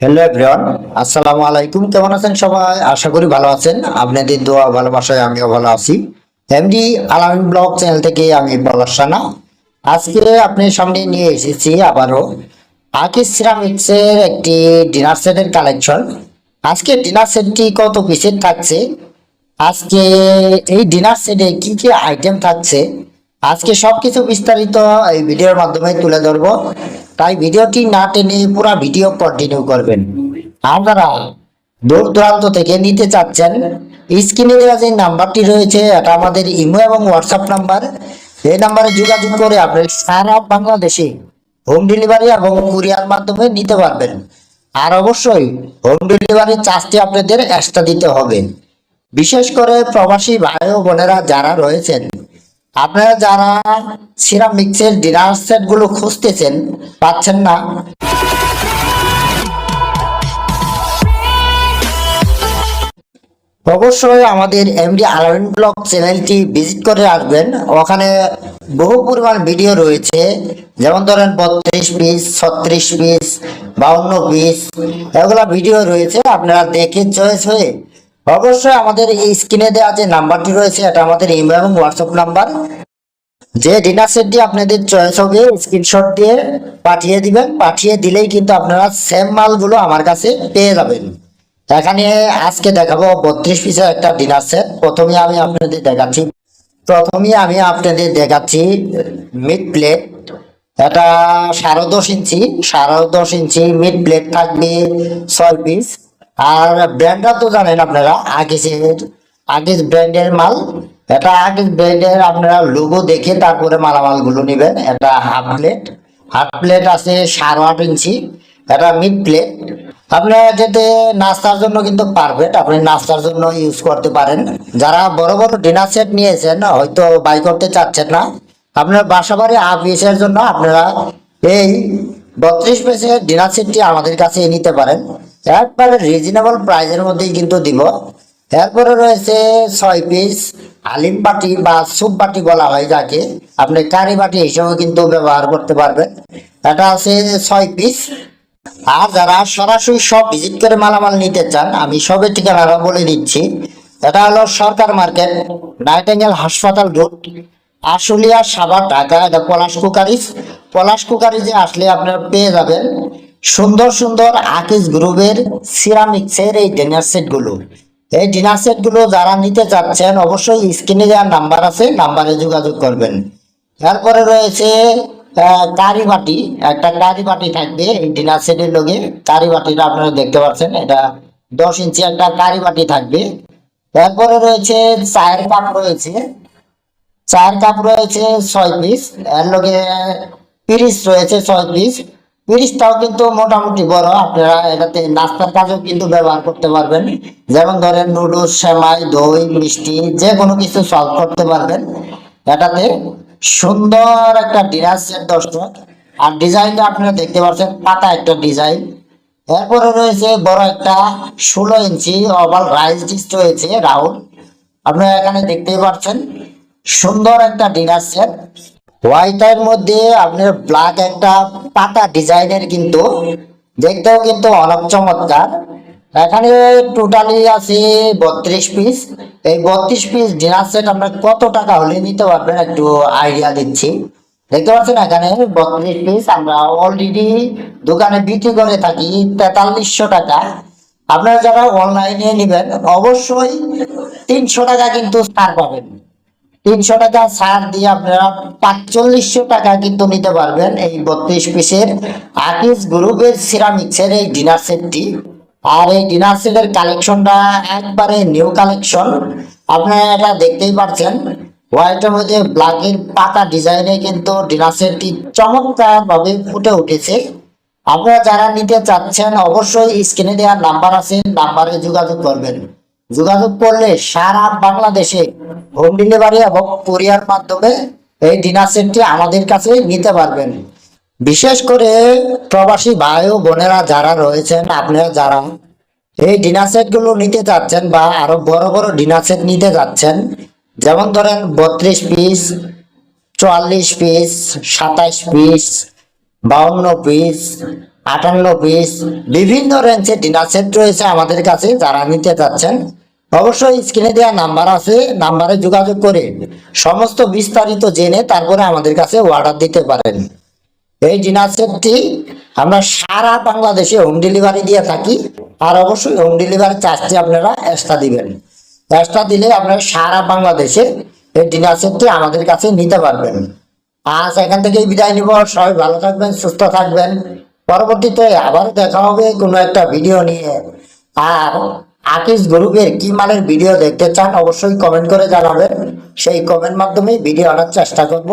Hello everyone, আসসালামু আলাইকুম। কেমন আছেন সবাই? আশা করি ভালো আছেন। আপনাদের দোয়া ভালোবাসায় আমিও ভালো আছি। এমডি আলামিন ব্লগ চ্যানেল থেকে আমি পলাশ আজকে আপনার সামনে নিয়ে এসেছি আবারও আকিস সিরামিক্সের একটি ডিনার সেটের কালেকশন আজকে ডিনার সেটটি কত পিসের থাকছে? আজকে এই ডিনার সেটে কি কি আইটেম থাকছে? আজকে সবকিছু বিস্তারিত এই ভিডিওর মাধ্যমে তুলে ধরবো। তাই ভিডিওটি না টেনে পুরো ভিডিও কন্টিনিউ করবেন। আপনারা দূর দূরান্ত থেকে নিতে চাচ্ছেন স্ক্রিনে দেওয়া যে নাম্বারটি রয়েছে, এটা আমাদের ইমো এবং হোয়াটসঅ্যাপ নাম্বার। এই নাম্বারে যোগাযোগ করে আপনি সারা বাংলাদেশে হোম ডেলিভারি এবং কুরিয়ার মাধ্যমে নিতে পারবেন। আর অবশ্যই হোম ডেলিভারির চার্জটি আপনাদের এক্সট্রা দিতে হবে। বিশেষ করে প্রবাসী ভাই ও বোনেরা যারা রয়েছেন আপনারা যারা সিরামিক্সের ডিনার সেটগুলো খুঁজতেছেন, পাচ্ছেন না। অবশ্যই আমাদের এমডি আলামিন ব্লগ চ্যানেলটি ভিজিট করে আসবেন ওখানে বহু পরিমাণ ভিডিও রয়েছে। যেমন ধরেন বত্রিশ পিস ছত্রিশ পিস বাউন্ন পিস এগুলো ভিডিও রয়েছে। আপনারা দেখে চয়েস হয়ে অবশ্যই আমাদের এই স্ক্রিনে দেওয়া যে নাম্বারটি রয়েছে, এটা আমাদের ইমেল এবং হোয়াটসঅ্যাপ নাম্বার যে ডিনার সেটটি আপনাদের চয়েস হবে স্ক্রিনশট দিয়ে পাঠিয়ে দিবেন। পাঠিয়ে দিলেই কিন্তু আপনারা সেম মালগুলো আমার কাছে পেয়ে যাবেন। এখানে আজকে দেখাবো বত্রিশ পিসের একটা ডিনার সেট প্রথমে আমি আপনাদের দেখাচ্ছি, প্রথমে আমি আপনাদের দেখাচ্ছি মিড প্লেট এটা সাড়ে দশ ইঞ্চি, সাড়ে দশ ইঞ্চি মিড প্লেট থাকবে ছয় পিস আর ব্র্যান্ডটা তো জানেন আপনারা, আগেসের আগেস ব্র্যান্ডের মাল। এটা আগেস ব্র্যান্ডের আপনারা লোগো দেখে তারপরে মালামালগুলো নেবেন। এটা হাফ প্লেট হাফ প্লেট আছে সাড়ে আট ইঞ্চি। এটা মিড প্লেট আপনারা যেতে নাস্তার জন্য কিন্তু পারফেক্ট, আপনি নাস্তার জন্য ইউজ করতে পারেন। যারা বড় বড় ডিনার সেট নিয়েছেন, হয়তো বাই করতে চাচ্ছেন না। আপনার বাসা বাড়ি আপিসের জন্য আপনারা এই বত্রিশ পিসের ডিনার সেটটি আমাদের কাছে নিতে পারেন। একবারে রিজনেবল প্রাইসের মধ্যেই কিন্তু দিব। এরপরে রয়েছে ছয় পিস আলিম বাটি বা সুপ বাটি বলা হয় যাকে। আপনি কারি বাটি হিসেবে কিন্তু ব্যবহার করতে পারবেন। এটা আছে ছয় পিস আর যারা সরাসরি সব ভিজিট করে মালামাল নিতে চান, আমি সবের ঠিকানাটা বলে দিচ্ছি। এটা হলো সরকার মার্কেট, নাইটেঙ্গেল হাসপাতাল রোড, আশুলিয়া সাভার ঢাকা, এটা পলাশ কুকারিজ পলাশ কুকারিজে আসলে আপনারা পেয়ে যাবেন। সুন্দর সুন্দর আকিস গ্রুপের সিরামিক্সের এই ডিনার সেটগুলো এই ডিনার সেটগুলো যারা নিতে চাচ্ছেন, অবশ্যই স্ক্রিনে দেওয়ার নাম্বার আছে নাম্বারে যোগাযোগ করবেন। তারপরে রয়েছে কারি বাটি। একটা কারি বাটি থাকবে এই ডিনার সেটের লগে। কারি বাটিটা আপনারা দেখতে পাচ্ছেন, এটা দশ ইঞ্চি একটা কারি বাটি থাকবে। তারপরে রয়েছে, চায়ের কাপ রয়েছে। চায়ের কাপ রয়েছে ছয় পিস এর লগে পিরিস রয়েছে ছয় পিস পিরিসটাও কিন্তু মোটামুটি বড়, আপনারা এটাতে নাস্তার কাজেও কিন্তু ব্যবহার করতে পারবেন। যেমন ধরেন নুডলস, সেমাই, দই, মিষ্টি, যে কোনো কিছু সলভ করতে পারবেন। এটাতে সুন্দর একটা ডিনার সেট দর্শক। আর ডিজাইনটা আপনারা দেখতে পাচ্ছেন, পাতা একটা ডিজাইন। এরপরে রয়েছে বড় একটা ষোলো ইঞ্চি ওভাল রাইস ডিস রয়েছে রাউন্ড আপনারা এখানে দেখতেই পাচ্ছেন, সুন্দর একটা ডিনার সেট হোয়াইটের মধ্যে আপনার ব্ল্যাক একটা পাতা ডিজাইনের কিন্তু দেখতেও কিন্তু অনেক চমৎকার। এখানে টোটালি আছে বত্রিশ পিস এই বত্রিশ পিস ডিনার সেট আপনার কত টাকা হলে নিতে পারবেন একটু আইডিয়া দিচ্ছি। দেখতে পাচ্ছেন এখানে বত্রিশ পিস আমরা অলরেডি দোকানে বিক্রি করে থাকি তেতাল্লিশশো টাকা। আপনারা যারা অনলাইনে নেবেন, অবশ্যই তিনশো টাকা কিন্তু ছাড় পাবেন। তিনশো টাকা ছাড় দিয়ে আপনারা পাঁচচল্লিশশো টাকা কিন্তু নিতে পারবেন এই বত্রিশ পিসের আকিস গ্রুপের সিরামিক্সের এই ডিনার সেটটি। আর এই ডিনার সেটের কালেকশনটা একবারে নিউ কালেকশন। আপনারা এটা দেখতেই পাচ্ছেন হোয়াইটের মধ্যে ব্ল্যাকের পাতা ডিজাইনে কিন্তু ডিনার সেটটি চমৎকার ভাবে ফুটে উঠেছে। আপনারা যারা নিতে চাচ্ছেন অবশ্যই স্ক্রিনে দেওয়ার নাম্বার আছে, নাম্বারে যোগাযোগ করবেন। যোগাযোগ করলে সারা বাংলাদেশে হোম ডেলিভারি এবং কুরিয়ার মাধ্যমে এই ডিনার সেটটি আমাদের কাছে নিতে পারবেন। বিশেষ করে প্রবাসী ভাই ও বোনেরা যারা রয়েছেন, আপনারা যারা এই ডিনার সেটগুলো নিতে চাচ্ছেন বা আরও বড় বড় ডিনার সেট নিতে যাচ্ছেন, যেমন ধরেন বত্রিশ পিস, চুয়াল্লিশ পিস, সাতাইশ পিস, বাউন্ন পিস, আটান্ন পিস, বিভিন্ন রেঞ্জের ডিনার সেট রয়েছে আমাদের কাছে যারা নিতে চাচ্ছেন অবশ্যই স্ক্রিনে দেওয়া নাম্বার আছে নাম্বারে যোগাযোগ করে সমস্ত বিস্তারিত জেনে তারপরে আমাদের কাছে অর্ডার দিতে পারেন। এই ডিনার সেটটি আমরা সারা বাংলাদেশে হোম ডেলিভারি দিয়ে থাকি আর অবশ্যই হোম ডেলিভারি চার্জটি আপনারা এক্সট্রা দিবেন। এক্সট্রা দিলে আপনারা সারা বাংলাদেশে এই ডিনার সেটটি আমাদের কাছে নিতে পারবেন। আজ এখান থেকেই বিদায় নিব, সবাই ভালো থাকবেন, সুস্থ থাকবেন। পরবর্তীতে আবার দেখা হবে কোনো একটা ভিডিও নিয়ে। আর আকিস গ্রুপের কি মানের ভিডিও দেখতে চান অবশ্যই কমেন্ট করে জানাবেন। সেই কমেন্ট মাধ্যমেই ভিডিও আনার চেষ্টা করব।